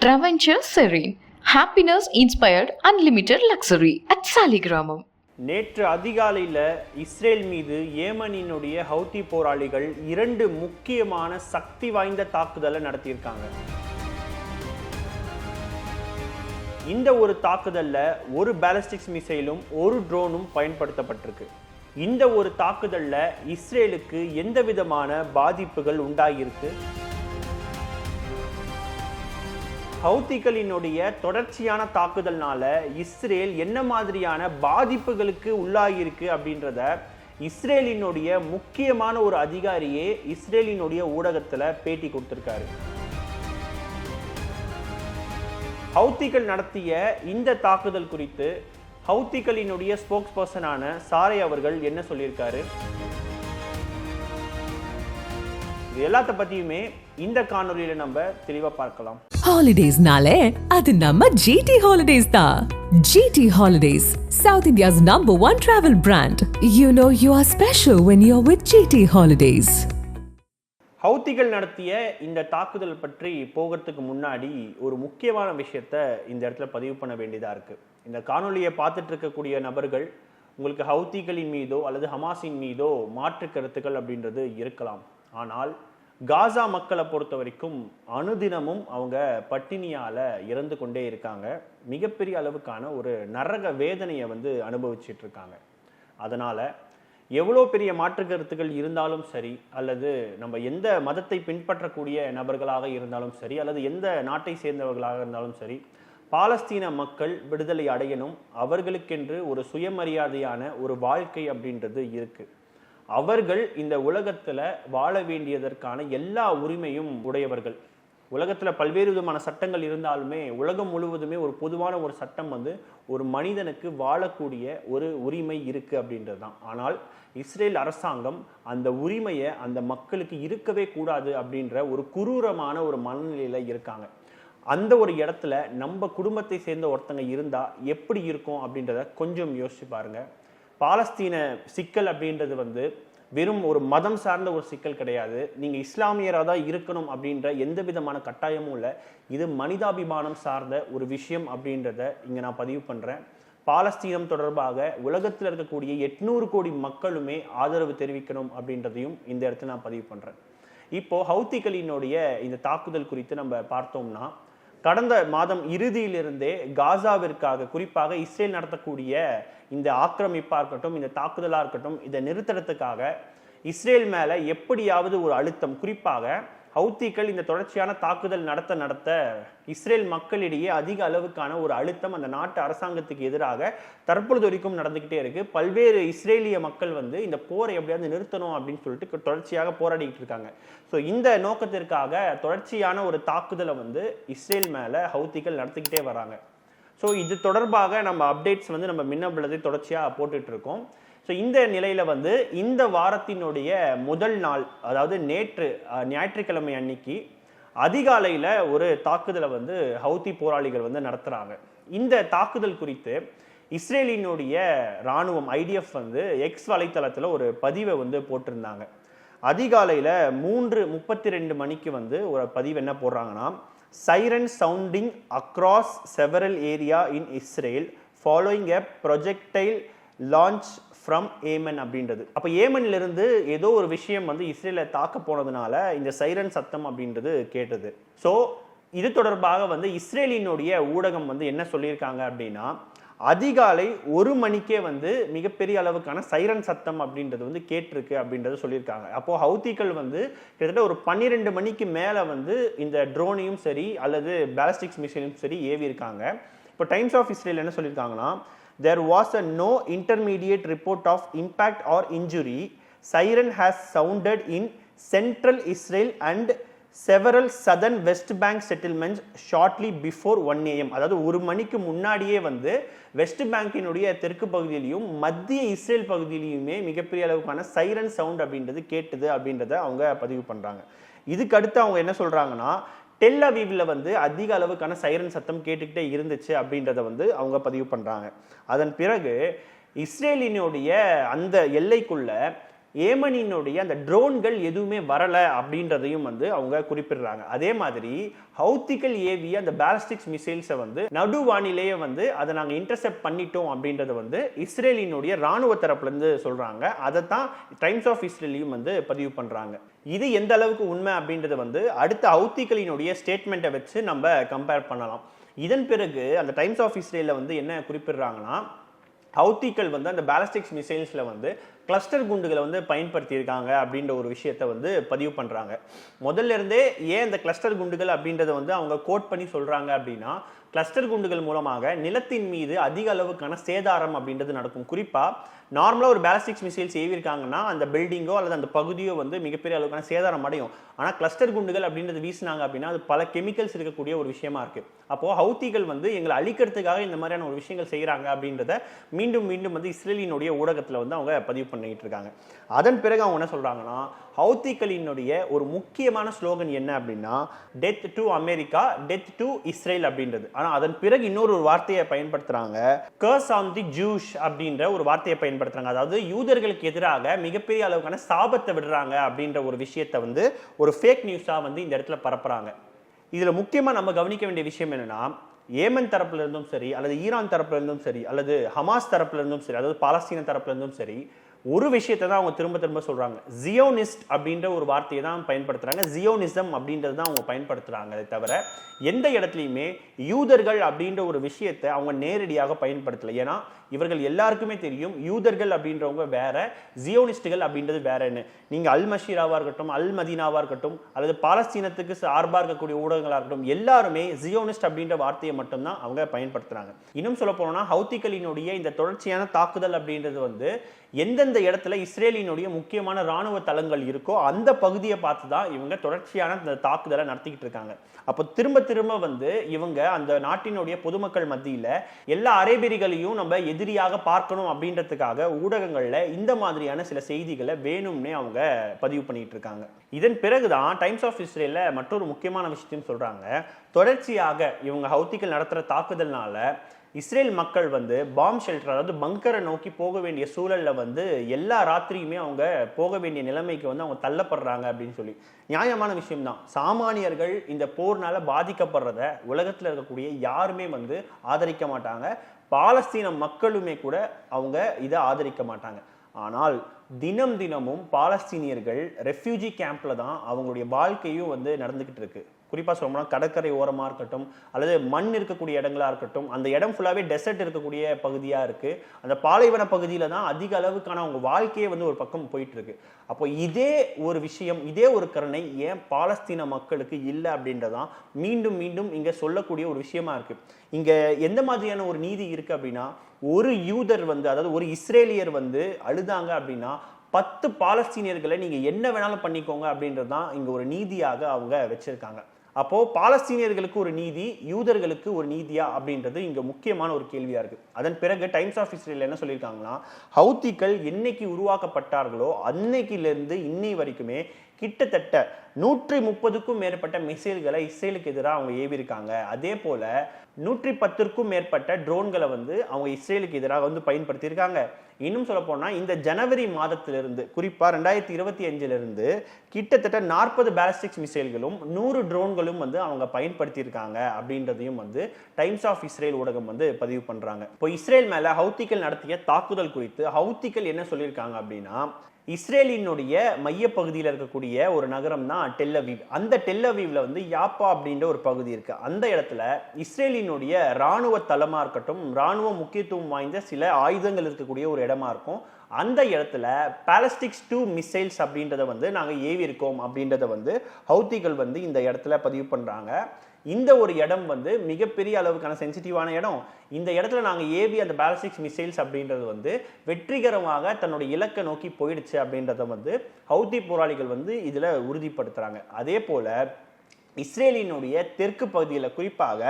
Traventure Serene. Happiness inspired unlimited luxury at Saligramam. நேற்று அதிகாலையில் Israel மீது ஏமனினுடைய ஹவுத்தி போராளிகள் இரண்டு முக்கியமான சக்தி வாய்ந்த தாக்குதலை நடத்தியிருக்காங்க இந்த ஒரு தாக்குதலில் ஒரு பேலஸ்டிக்ஸ் மிசைலும் ஒரு ட்ரோனும் பயன்படுத்தப்பட்டிருக்கு இந்த ஒரு தாக்குதலில் இஸ்ரேலுக்கு எந்த விதமான பாதிப்புகள் உண்டாகியிருக்கு ஹவுத்திகளினுடைய தொடர்ச்சியான தாக்குதல்னால இஸ்ரேல் என்ன மாதிரியான பாதிப்புகளுக்கு உள்ளாகியிருக்கு அப்படின்றத இஸ்ரேலினுடைய முக்கியமான ஒரு அதிகாரியே இஸ்ரேலினுடைய ஊடகத்தில் பேட்டி கொடுத்திருக்காரு. ஹவுத்திகள் நடத்திய இந்த தாக்குதல் குறித்து ஹவுத்திகளினுடைய ஸ்போக்ஸ் பர்சனான சாரை அவர்கள் என்ன சொல்லியிருக்காரு? இது எல்லாத்த பத்தியுமே இந்த காணொலியில நம்ம தெளிவா பார்க்கலாம். ஹாலிடேஸ்னாலே அது நம்ம ஜிடி ஹாலிடேஸ் தான் GT Holidays South India's number one travel brand you know you are special when you are with GT Holidays ஹவுத்திகள் நடத்திய இந்த தாக்குதல் பற்றி போகிறதுக்கு முன்னாடி ஒரு முக்கியமான விஷயத்த இந்த இடத்துல பதிவு பண்ண வேண்டியதா இருக்கு. இந்த காணொலியை பார்த்துட்டு இருக்கக்கூடிய நபர்கள் உங்களுக்கு ஹவுத்திகளின் மீதோ அல்லது ஹமாஸின் மீதோ மாற்று கருத்துக்கள் அப்படின்றது இருக்கலாம். ஆனால் காசா மக்களை பொறுத்த வரைக்கும் அனுதினமும் அவங்க பட்டினியால் இறந்து கொண்டே இருக்காங்க. மிகப்பெரிய அளவுக்கான ஒரு நரக வேதனையை வந்து அனுபவிச்சிட்டு இருக்காங்க. அதனால் எவ்வளோ பெரிய மாற்று கருத்துக்கள் இருந்தாலும் சரி அல்லது நம்ம எந்த மதத்தை பின்பற்றக்கூடிய நபர்களாக இருந்தாலும் சரி அல்லது எந்த நாட்டை சேர்ந்தவர்களாக இருந்தாலும் சரி பாலஸ்தீன மக்கள் விடுதலை அடையணும். அவர்களுக்கென்று ஒரு சுயமரியாதையான ஒரு வாழ்க்கை அப்படின்றது இருக்குது அவர்கள் இந்த உலகத்துல வாழ வேண்டியதற்கான எல்லா உரிமையும் உடையவர்கள். உலகத்துல பல்வேறு விதமான சட்டங்கள் இருந்தாலுமே உலகம் முழுவதுமே ஒரு பொதுவான ஒரு சட்டம் வந்து ஒரு மனிதனுக்கு வாழக்கூடிய ஒரு உரிமை இருக்கு அப்படின்றது தான் ஆனால் இஸ்ரேல் அரசாங்கம் அந்த உரிமையை அந்த மக்களுக்கு இருக்கவே கூடாது அப்படின்ற ஒரு குரூரமான ஒரு மனநிலையில இருக்காங்க. அந்த ஒரு இடத்துல நம்ம குடும்பத்தை சேர்ந்த ஒருத்தங்க இருந்தா எப்படி இருக்கும் அப்படின்றத கொஞ்சம் யோசிச்சு பாருங்க. பாலஸ்தீன சிக்கல் அப்படின்றது வந்து வெறும் ஒரு மதம் சார்ந்த ஒரு சிக்கல் கிடையாது. நீங்கள் இஸ்லாமியராக தான் இருக்கணும் அப்படின்ற எந்த விதமான கட்டாயமும் இல்லை. இது மனிதாபிமானம் சார்ந்த ஒரு விஷயம் அப்படின்றத இங்கே நான் பதிவு பண்ணுறேன் பாலஸ்தீனம் தொடர்பாக உலகத்தில் இருக்கக்கூடிய எட்நூறு கோடி மக்களுமே ஆதரவு தெரிவிக்கணும் அப்படின்றதையும் இந்த இடத்துல நான் பதிவு பண்ணுறேன் இப்போ ஹவுத்திகளினுடைய இந்த தாக்குதல் குறித்து நம்ம பார்த்தோம்னா கடந்த மாதம் இறுதியிலிருந்தே காசாவிற்காக குறிப்பாக இஸ்ரேல் நடத்தக்கூடிய இந்த ஆக்கிரமிப்பாக இருக்கட்டும் இந்த தாக்குதலாக இருக்கட்டும் இதை நிறுத்துறதுக்காக இஸ்ரேல் மேலே எப்படியாவது ஒரு அழுத்தம். குறிப்பாக ஹவுத்திகள் இந்த தொடர்ச்சியான தாக்குதல் நடத்த நடத்த இஸ்ரேல் மக்களிடையே அதிக அளவுக்கான ஒரு அழுத்தம் அந்த நாட்டு அரசாங்கத்துக்கு எதிராக தற்பொழுது வரைக்கும் நடந்துக்கிட்டே இருக்கு. பல்வேறு இஸ்ரேலிய மக்கள் வந்து இந்த போரை எப்படியாவது நிறுத்தணும் அப்படின்னு சொல்லிட்டு தொடர்ச்சியாக போராடிக்கிட்டு இருக்காங்க. ஸோ இந்த நோக்கத்திற்காக தொடர்ச்சியான ஒரு தாக்குதலை வந்து இஸ்ரேல் மேலே ஹவுத்திகள் நடத்திக்கிட்டே வராங்க. ஸோ இது தொடர்பாக நம்ம அப்டேட்ஸ் வந்து நம்ம மின்னபலத்தை தொடர்ச்சியாக போட்டுட்டு இருக்கோம். ஸோ இந்த நிலையில் வந்து இந்த வாரத்தினுடைய முதல் நாள் அதாவது நேற்று ஞாயிற்றுக்கிழமை அன்னைக்கு அதிகாலையில் ஒரு தாக்குதலை வந்து ஹவுதி போராளிகள் வந்து நடத்துகிறாங்க இந்த தாக்குதல் குறித்து இஸ்ரேலினுடைய ராணுவம் ஐடிஎஃப் வந்து எக்ஸ் வலைத்தளத்தில் ஒரு பதிவை வந்து போட்டிருந்தாங்க. அதிகாலையில் மூன்று முப்பத்தி ரெண்டு மணிக்கு வந்து ஒரு பதிவு என்ன போடுறாங்கன்னா siren sounding across several area in Israel following a projectile launch from Yemen அப்படின்றது. அப்போ ஏமன்லேருந்து ஏதோ ஒரு விஷயம் வந்து இஸ்ரேலை தாக்க போனதுனால இந்த சைரன் சத்தம் அப்படின்றது கேட்டது. ஸோ இது தொடர்பாக வந்து இஸ்ரேலினுடைய ஊடகம் வந்து என்ன சொல்லியிருக்காங்க அப்படின்னா அதிகாலை ஒரு மணிக்கே வந்து மிகப்பெரிய அளவுக்கான சைரன் சத்தம் அப்படின்றது வந்து கேட்டிருக்கு அப்படின்றது சொல்லியிருக்காங்க. அப்போது ஹவுத்திகள் வந்து கிட்டத்தட்ட ஒரு பன்னிரெண்டு மணிக்கு மேலே வந்து இந்த ட்ரோனையும் சரி அல்லது பேலஸ்டிக்ஸ் மிஷினும் சரி ஏவி இருக்காங்க இப்போ டைம்ஸ் ஆஃப் இஸ்ரேல் என்ன சொல்லியிருக்காங்கன்னா there was a no intermediate report of impact or injury, siren has sounded in central Israel and several southern West Bank settlements shortly before one AM அதாவது ஒரு மணிக்கு முன்னாடியே வந்து வெஸ்ட் பேங்கினுடைய தெற்கு பகுதியிலையும் மத்திய இஸ்ரேல் பகுதியிலையுமே மிகப்பெரிய அளவுக்கான சைரன் சவுண்ட் அப்படின்றது கேட்டது அப்படின்றத அவங்க பதிவு பண்ணுறாங்க இதுக்கு அடுத்து அவங்க என்ன சொல்கிறாங்கன்னா டெல் அவீவ்ல வந்து அதிக அளவுக்கான சைரன் சத்தம் கேட்டுக்கிட்டே இருந்துச்சு அப்படின்றத வந்து அவங்க பதிவு பண்ணுறாங்க அதன் பிறகு இஸ்ரேலினுடைய அந்த எல்லைக்குள்ள ஏமனினுடைய அந்த ட்ரோன்கள் எதுவுமே வரலை அப்படின்றதையும் வந்து அவங்க குறிப்பிடுறாங்க. அதே மாதிரி ஹவுத்திகள் ஏவிய அந்த பேலஸ்டிக்ஸ் மிசைல்ஸை வந்து நடுவானிலேயே வந்து அதை நாங்கள் இன்டர்செப்ட் பண்ணிட்டோம் அப்படின்றத வந்து இஸ்ரேலினுடைய ராணுவ தரப்புலேருந்து சொல்கிறாங்க அதை தான் டைம்ஸ் ஆஃப் இஸ்ரேலையும் வந்து பதிவு பண்ணுறாங்க இது எந்த அளவுக்கு உண்மை அப்படின்றத வந்து அடுத்த ஹவுத்திகளினுடைய ஸ்டேட்மெண்ட்டை வச்சு நம்ம கம்பேர் பண்ணலாம். இதன் பிறகு அந்த டைம்ஸ் ஆஃப் இஸ்ரேலில் வந்து என்ன குறிப்பிடுறாங்கன்னா ஹவுத்திகள் வந்து அந்த பேலஸ்டிக்ஸ் மிசைல்ஸில் வந்து கிளஸ்டர் குண்டுகளை வந்து பயன்படுத்தியிருக்காங்க அப்படின்ற ஒரு விஷயத்தை வந்து பதிவு பண்ணுறாங்க முதல்ல இருந்தே ஏன் இந்த கிளஸ்டர் குண்டுகள் அப்படின்றத வந்து அவங்க கோட் பண்ணி சொல்கிறாங்க அப்படின்னா கிளஸ்டர் குண்டுகள் மூலமாக நிலத்தின் மீது அதிக அளவுக்கான சேதாரம் அப்படின்றது நடக்கும். குறிப்பாக நார்மலாக ஒரு பேலஸ்டிக்ஸ் மிசைல்ஸ் ஏவிருக்காங்கன்னா அந்த பில்டிங்கோ அல்லது அந்த பகுதியோ வந்து மிகப்பெரிய அளவுக்கான சேதாரம் அடையும். ஆனால் கிளஸ்டர் குண்டுகள் அப்படின்றது வீசினாங்க அப்படின்னா அது பல கெமிக்கல்ஸ் இருக்கக்கூடிய ஒரு விஷயமா இருக்குது அப்போது ஹவுத்திகள் வந்து எங்களை அழிக்கிறதுக்காக இந்த மாதிரியான ஒரு விஷயங்கள் செய்கிறாங்க அப்படின்றத மீண்டும் மீண்டும் வந்து இஸ்ரேலினுடைய ஊடகத்தில் வந்து அவங்க பதிவு பண்ணிட்டு இருக்காங்க அதன் பிறகு அவங்க என்ன சொல்கிறாங்கன்னா ஹவுத்திகளினுடைய ஒரு முக்கியமான ஸ்லோகன் என்ன அப்படின்னா death to America death to Israel அப்படின்றது. ஆனால் அதன் பிறகு இன்னொரு ஒரு வார்த்தையை பயன்படுத்துகிறாங்க கர்ஸ் ஆன் தி ஜூஷ் அப்படின்ற ஒரு வார்த்தையை பயன்படுத்துறாங்க. அதாவது யூதர்களுக்கு எதிராக மிகப்பெரிய அளவுக்கான சாபத்தை விடுறாங்க அப்படின்ற ஒரு விஷயத்தை வந்து ஒரு ஃபேக் நியூஸாக வந்து இந்த இடத்துல பரப்புறாங்க. இதில் முக்கியமாக நம்ம கவனிக்க வேண்டிய விஷயம் என்னன்னா ஏமன் தரப்புல இருந்தும் சரி அல்லது ஈரான் தரப்புல இருந்தும் சரி அல்லது ஹமாஸ் தரப்புல இருந்தும் சரி அதாவது பாலஸ்தீன தரப்புல இருந்தும் சரி ஒரு விஷயத்தை தான் அவங்க திரும்ப திரும்ப சொல்கிறாங்க ஜியோனிஸ்ட் அப்படின்ற ஒரு வார்த்தையை தான் பயன்படுத்துகிறாங்க ஜியோனிசம் அப்படின்றது தான் அவங்க பயன்படுத்துகிறாங்க அதை தவிர எந்த இடத்துலையுமே யூதர்கள் அப்படின்ற ஒரு விஷயத்தை அவங்க நேரடியாக பயன்படுத்தலை. ஏன்னா இவர்கள் எல்லாருக்குமே தெரியும். யூதர்கள் அப்படின்றவங்க வேற ஜியோனிஸ்டுகள் அப்படின்றது வேறன்னு நீங்கள் அல் மஷீராவாக இருக்கட்டும் அல் மதீனாவாக இருக்கட்டும் அல்லது பாலஸ்தீனத்துக்கு சார்பாக இருக்கக்கூடிய ஊடகங்களாக இருக்கட்டும் எல்லாருமே ஜியோனிஸ்ட் அப்படின்ற வார்த்தையை மட்டும்தான் அவங்க பயன்படுத்துறாங்க. இன்னும் சொல்ல போனோம்னா ஹவுத்திகளினுடைய இந்த தொடர்ச்சியான தாக்குதல் அப்படின்றது வந்து எந்தெந்த இடத்துல இஸ்ரேலினுடைய முக்கியமான ராணுவ தளங்கள் இருக்கோ அந்த பகுதியை பார்த்து தான் இவங்க தொடர்ச்சியான இந்த தாக்குதலை நடத்திக்கிட்டு இருக்காங்க. அப்போ திரும்ப திரும்ப வந்து இவங்க அந்த நாட்டினுடைய பொதுமக்கள் மத்தியில் எல்லா அரேபியர்களையும் நம்ம எதிரியாக பார்க்கணும் அப்படின்றதுக்காக ஊடகங்களில் இந்த மாதிரியான சில செய்திகளை வேணும்னே அவங்க பதிவு பண்ணிட்டு இருக்காங்க. இதன் பிறகுதான் டைம்ஸ் ஆஃப் இஸ்ரேல மற்றொரு முக்கியமான விஷயத்தையும் சொல்றாங்க. தொடர்ச்சியாக இவங்க ஹவுத்திகள் நடத்துகிற தாக்குதல்னால இஸ்ரேல் மக்கள் வந்து பாம் ஷெல்டர் அதாவது பங்கரை நோக்கி போக வேண்டிய சூழலில் வந்து எல்லா ராத்திரியுமே அவங்க போக வேண்டிய நிலைமைக்கு வந்து அவங்க தள்ளப்படுறாங்க அப்படின்னு சொல்லி. நியாயமான விஷயம்தான். சாமானியர்கள் இந்த போர்னால பாதிக்கப்படுறத உலகத்தில் இருக்கக்கூடிய யாருமே வந்து ஆதரிக்க மாட்டாங்க. பாலஸ்தீன மக்களுமே கூட அவங்க இதை ஆதரிக்க மாட்டாங்க. ஆனால் தினம் தினமும் பாலஸ்தீனியர்கள் ரெஃப்யூஜி கேம்ப்ல தான் அவங்களுடைய வாழ்க்கையும் வந்து நடந்துகிட்டு இருக்கு. குறிப்பாக சொல்லணும்னா கடற்கரை ஓரமாக இருக்கட்டும் அல்லது மண் இருக்கக்கூடிய இடங்களாக இருக்கட்டும் அந்த இடம் ஃபுல்லாகவே டெசர்ட் இருக்கக்கூடிய பகுதியாக இருக்குது அந்த பாலைவன பகுதியில் தான் அதிக அளவுக்கான அவங்க வாழ்க்கையே வந்து ஒரு பக்கம் போயிட்டுருக்கு அப்போ இதே ஒரு விஷயம் இதே ஒரு கருணை ஏன் பாலஸ்தீன மக்களுக்கு இல்லை அப்படின்றதான் மீண்டும் மீண்டும் இங்கே சொல்லக்கூடிய ஒரு விஷயமா இருக்குது இங்கே எந்த மாதிரியான ஒரு நீதி இருக்குது அப்படின்னா ஒரு யூதர் வந்து அதாவது ஒரு இஸ்ரேலியர் வந்து அழுதாங்க அப்படின்னா பத்து பாலஸ்தீனியர்களை நீங்கள் என்ன வேணாலும் பண்ணிக்கோங்க அப்படின்றது தான் இங்கே ஒரு நீதியாக அவங்க வச்சுருக்காங்க. அப்போ பாலஸ்தீனியர்களுக்கு ஒரு நீதி யூதர்களுக்கு ஒரு நீதியா அப்படின்றது இங்க முக்கியமான ஒரு கேள்வியா இருக்கு. அதன் பிறகு டைம்ஸ் ஆஃப் இஸ்ரேல் என்ன சொல்லியிருக்காங்கன்னா ஹவுத்திகள் என்னைக்கு உருவாக்கப்பட்டார்களோ அன்னைக்கிலிருந்து இன்னை வரைக்குமே கிட்டத்தட்ட நூற்றி முப்பதுக்கும் மேற்பட்ட மிசைல்களை இஸ்ரேலுக்கு எதிராக அவங்க ஏவிருக்காங்க அதே போல நூற்றி பத்திற்கும் மேற்பட்ட ட்ரோன்களை வந்து அவங்க இஸ்ரேலுக்கு எதிராக வந்து பயன்படுத்தியிருக்காங்க. இன்னும் சொல்ல போனால் இந்த ஜனவரி மாதத்திலிருந்து குறிப்பாக ரெண்டாயிரத்தி இருபத்தி அஞ்சிலிருந்து கிட்டத்தட்ட நாற்பது பேலஸ்டிக்ஸ் மிசைல்களும் நூறு ட்ரோன்களும் வந்து அவங்க பயன்படுத்தியிருக்காங்க அப்படின்றதையும் வந்து டைம்ஸ் ஆஃப் இஸ்ரேல் ஊடகம் வந்து பதிவு பண்ணுறாங்க இப்போ இஸ்ரேல் மேலே ஹவுத்திகள் நடத்திய தாக்குதல் குறித்து ஹவுத்திகள் என்ன சொல்லியிருக்காங்க அப்படின்னா இஸ்ரேலினுடைய மையப்பகுதியில் இருக்கக்கூடிய ஒரு நகரம் தான் டெல்லவீவ் அந்த டெல்லவீவ்ல வந்து யாப்பா அப்படின்ற ஒரு பகுதி இருக்கு. அந்த இடத்துல இஸ்ரேலினுடைய ராணுவ தளமா இருக்கட்டும் ராணுவ முக்கியத்துவம் வாய்ந்த சில ஆயுதங்கள் இருக்கக்கூடிய ஒரு இடமா இருக்கும். அந்த இடத்துல பாலஸ்டிக்ஸ் டூ மிசைல்ஸ் அப்படின்றத வந்து நாங்கள் ஏவி இருக்கோம் அப்படின்றத வந்து ஹவுத்திகள் வந்து இந்த இடத்துல பதிவு பண்ணுறாங்க இந்த ஒரு இடம் வந்து மிகப்பெரிய அளவுக்கான சென்சிட்டிவான இடம். இந்த இடத்துல நாங்கள் ஏவி அந்த பேலஸ்டிக்ஸ் மிசைல்ஸ் அப்படின்றது வந்து வெற்றிகரமாக தன்னுடைய இலக்கை நோக்கி போயிடுச்சு அப்படின்றத வந்து ஹவுதி போராளிகள் வந்து இதில் உறுதிப்படுத்துகிறாங்க அதே போல் இஸ்ரேலினுடைய தெற்கு பகுதியில் குறிப்பாக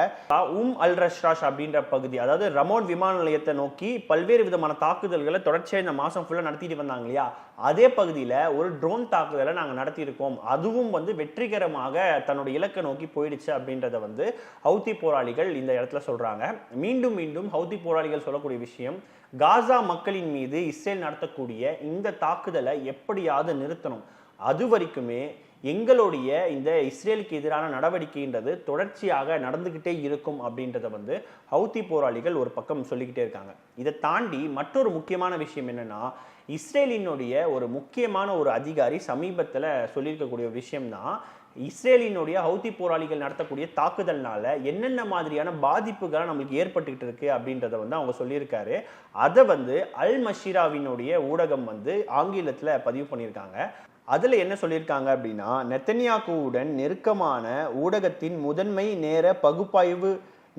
உம் அல் ரஷ்ராஷ் அப்படின்ற பகுதி அதாவது ரமோன் விமான நிலையத்தை நோக்கி பல்வேறு விதமான தாக்குதல்களை தொடர்ச்சியாக இந்த மாதம் ஃபுல்லாக நடத்திட்டு வந்தாங்க இல்லையா? அதே பகுதியில் ஒரு ட்ரோன் தாக்குதலை நாங்கள் நடத்தியிருக்கோம். அதுவும் வந்து வெற்றிகரமாக தன்னுடைய இலக்கை நோக்கி போயிடுச்சு அப்படின்றத வந்து ஹவுதி போராளிகள் இந்த இடத்துல சொல்கிறாங்க மீண்டும் மீண்டும் ஹவுதி போராளிகள் சொல்லக்கூடிய விஷயம் காசா மக்களின் மீது இஸ்ரேல் நடத்தக்கூடிய இந்த தாக்குதலை எப்படியாவது நிறுத்தணும். அது வரைக்குமே எங்களுடைய இந்த இஸ்ரேலுக்கு எதிரான நடவடிக்கைன்றது தொடர்ச்சியாக நடந்துக்கிட்டே இருக்கும் அப்படின்றத வந்து ஹவுத்தி போராளிகள் ஒரு பக்கம் சொல்லிக்கிட்டே இருக்காங்க. இதை தாண்டி மற்றொரு முக்கியமான விஷயம் என்னன்னா இஸ்ரேலினுடைய ஒரு முக்கியமான ஒரு அதிகாரி சமீபத்தில் சொல்லியிருக்கக்கூடிய விஷயம்தான் இஸ்ரேலினுடைய ஹவுதி போராளிகள் நடத்தக்கூடிய தாக்குதல்னால என்னென்ன மாதிரியான பாதிப்புகள் நம்மளுக்கு ஏற்பட்டுக்கிட்டு இருக்கு அப்படின்றத வந்து அவங்க சொல்லியிருக்காரு. அதை வந்து அல் மஷீராவினுடைய ஊடகம் வந்து ஆங்கிலத்தில் பதிவு பண்ணியிருக்காங்க. அதில் என்ன சொல்லியிருக்காங்க அப்படின்னா நெத்தன்யாக்குவுடன் நெருக்கமான ஊடகத்தின் முதன்மை நேர பகுப்பாய்வு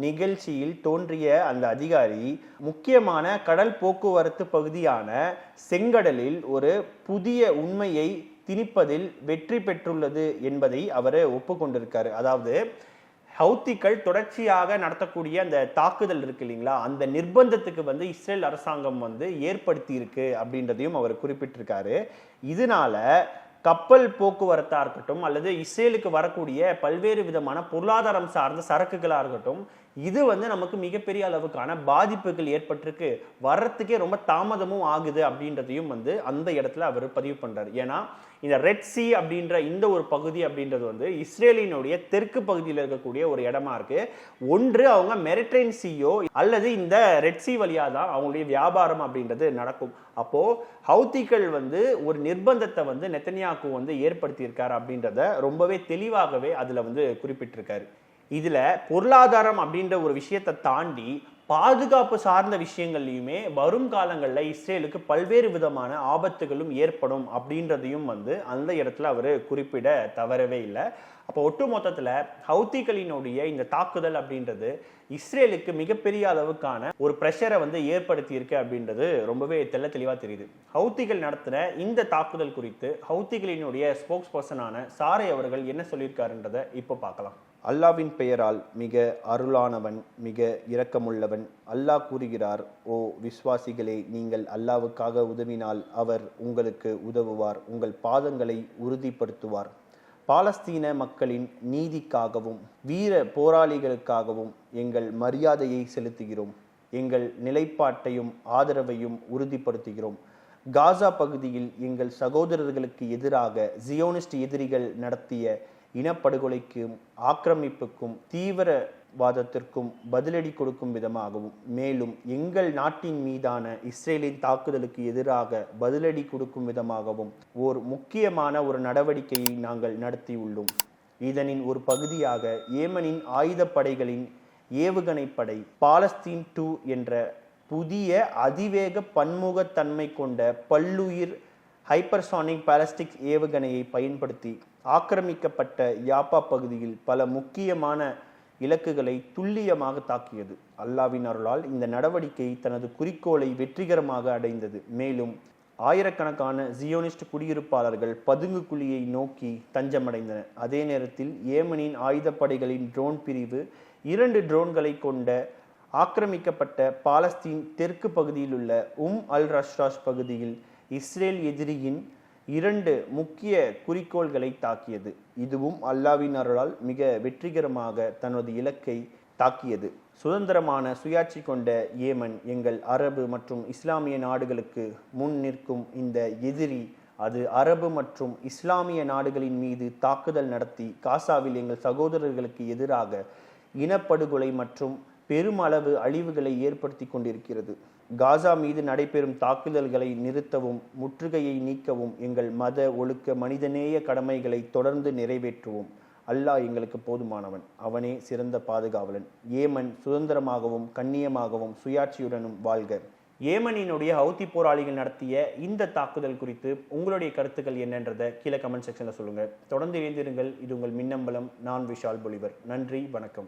நிகழ்ச்சியில் தோன்றிய அந்த அதிகாரி முக்கியமான கடல் போக்குவரத்து பகுதியான செங்கடலில் ஒரு புதிய உண்மையை திணிப்பதில் வெற்றி பெற்றுள்ளது என்பதை அவர் ஒப்புக்கொண்டிருக்காரு. அதாவது ஹவுத்திகள் தொடர்ச்சியாக நடத்தக்கூடிய அந்த தாக்குதல் இருக்கு இல்லைங்களா? அந்த நிர்பந்தத்துக்கு வந்து இஸ்ரேல் அரசாங்கம் வந்து ஏற்படுத்தி இருக்கு அப்படின்றதையும் அவர் குறிப்பிட்டிருக்காரு. இதனால கப்பல் போக்குவரத்தாக இருக்கட்டும் அல்லது இஸ்ரேலுக்கு வரக்கூடிய பல்வேறு விதமான பொருளாதாரம் சார்ந்த சரக்குகளாக இருக்கட்டும் இது வந்து நமக்கு மிகப்பெரிய அளவுக்கான பாதிப்புகள் ஏற்பட்டிருக்கு. வர்றதுக்கே ரொம்ப தாமதமும் ஆகுது அப்படின்றதையும் வந்து அந்த இடத்துல அவர் பதிவு பண்ணுறாரு ஏன்னா இந்த ரெட் சி அப்படின்ற இந்த ஒரு பகுதி அப்படின்றது வந்து இஸ்ரேலினுடைய தெற்கு பகுதியில் இருக்கக்கூடிய ஒரு இடமா இருக்கு. ஒன்று அவங்க மெரிட்ரைன் சியோ அல்லது இந்த ரெட் சி வழியாக தான் அவங்களுடைய வியாபாரம் அப்படின்றது நடக்கும். அப்போ ஹவுத்திகள் வந்து ஒரு நிர்பந்தத்தை வந்து நெத்தனியாக்கு வந்து ஏற்படுத்தியிருக்காரு அப்படின்றத ரொம்பவே தெளிவாகவே அதுல வந்து குறிப்பிட்டிருக்காரு. இதுல பொருளாதாரம் அப்படின்ற ஒரு விஷயத்தை தாண்டி பாதுகாப்பு சார்ந்த விஷயங்கள்லையுமே வரும் காலங்களில் இஸ்ரேலுக்கு பல்வேறு விதமான ஆபத்துகளும் ஏற்படும் அப்படின்றதையும் வந்து அந்த இடத்துல அவர் குறிப்பிட தவறவே இல்லை. அப்போ ஒட்டு மொத்தத்தில் ஹவுத்திகளினுடைய இந்த தாக்குதல் அப்படின்றது இஸ்ரேலுக்கு மிகப்பெரிய அளவுக்கான ஒரு ப்ரெஷரை வந்து ஏற்படுத்தி இருக்கு அப்படின்றது ரொம்பவே தெல்ல தெளிவாக தெரியுது. ஹவுத்திகள் நடத்தின இந்த தாக்குதல் குறித்து ஹவுத்திகளினுடைய ஸ்போக்ஸ் பர்சனான சாரை அவர்கள் என்ன சொல்லியிருக்காருன்றதை இப்போ பார்க்கலாம். அல்லாவின் பெயரால் மிக அருளானவன் மிக இரக்கமுள்ளவன். அல்லாஹ் கூறுகிறார் ஓ விஸ்வாசிகளே நீங்கள் அல்லாவுக்காக உதவினால் அவர் உங்களுக்கு உதவுவார் உங்கள் பாதங்களை உறுதிப்படுத்துவார். பாலஸ்தீன மக்களின் நீதிக்காகவும் வீர போராளிகளுக்காகவும் எங்கள் மரியாதையை செலுத்துகிறோம். எங்கள் நிலைப்பாட்டையும் ஆதரவையும் உறுதிப்படுத்துகிறோம். காசா பகுதியில் எங்கள் சகோதரர்களுக்கு எதிராக ஜியோனிஸ்ட் எதிரிகள் நடத்திய இனப்படுகொலைக்கும் ஆக்கிரமிப்புக்கும் தீவிரவாதத்திற்கும் பதிலடி கொடுக்கும் விதமாகவும் மேலும் எங்கள் நாட்டின் மீதான இஸ்ரேலின் தாக்குதலுக்கு எதிராக பதிலடி கொடுக்கும் விதமாகவும் ஓர் முக்கியமான ஒரு நடவடிக்கையை நாங்கள் நடத்தியுள்ளோம். இதனின் ஒரு பகுதியாக ஏமனின் ஆயுதப்படைகளின் ஏவுகணை படை பாலஸ்தீன் டூ என்ற புதிய அதிவேக பன்முகத்தன்மை கொண்ட பல்லுயிர் ஹைப்பர்சானிக் பாலஸ்டிக் ஏவுகணையை பயன்படுத்தி ஆக்கிரமிக்கப்பட்ட யாப்பா பகுதியில் பல முக்கியமான இலக்குகளை துல்லியமாக தாக்கியது. அல்லாவின் அருளால் இந்த நடவடிக்கை தனது குறிக்கோளை வெற்றிகரமாக அடைந்தது. மேலும் ஆயிரக்கணக்கான ஜியோனிஸ்ட் குடியிருப்பாளர்கள் பதுங்கு குழியை நோக்கி தஞ்சமடைந்தனர் அதே நேரத்தில் ஏமனின் ஆயுதப்படைகளின் ட்ரோன் பிரிவு இரண்டு ட்ரோன்களை கொண்ட ஆக்கிரமிக்கப்பட்ட பாலஸ்தீன் தெற்கு பகுதியில் உள்ள உம் அல் ரஷ்ராஷ் பகுதியில் இஸ்ரேல் எதிரியின் இரண்டு முக்கிய குறிக்கோள்களை தாக்கியது. இதுவும் அல்லாவின் அருளால் மிக வெற்றிகரமாக தனது இலக்கை தாக்கியது. சுதந்திரமான சுயாட்சி கொண்ட ஏமன் எங்கள் அரபு மற்றும் இஸ்லாமிய நாடுகளுக்கு முன் நிற்கும் இந்த எதிரி அது அரபு மற்றும் இஸ்லாமிய நாடுகளின் மீது தாக்குதல் நடத்தி காசாவில் எங்கள் சகோதரர்களுக்கு எதிராக இனப்படுகொலை மற்றும் பெருமளவு அழிவுகளை ஏற்படுத்தி கொண்டிருக்கிறது. காசா மீது நடைபெறும் தாக்குதல்களை நிறுத்தவும் முற்றுகையை நீக்கவும் எங்கள் மத ஒழுக்க மனிதநேய கடமைகளை தொடர்ந்து நிறைவேற்றுவோம். அல்லாஹ் எங்களுக்கு போதுமானவன். அவனே சிறந்த பாதுகாவலன். ஏமன் சுதந்திரமாகவும் கண்ணியமாகவும் சுயாட்சியுடனும் வாழ்க. ஏமனினுடைய ஹவுத்தி போராளிகள் நடத்திய இந்த தாக்குதல் குறித்து உங்களுடைய கருத்துக்கள் என்னன்றதை கீழே கமெண்ட் செக்ஷனில் சொல்லுங்கள் தொடர்ந்து இணைந்திருங்கள். இது உங்கள் மின்னம்பலம். நான் விஷால் பொலிவர். நன்றி வணக்கம்.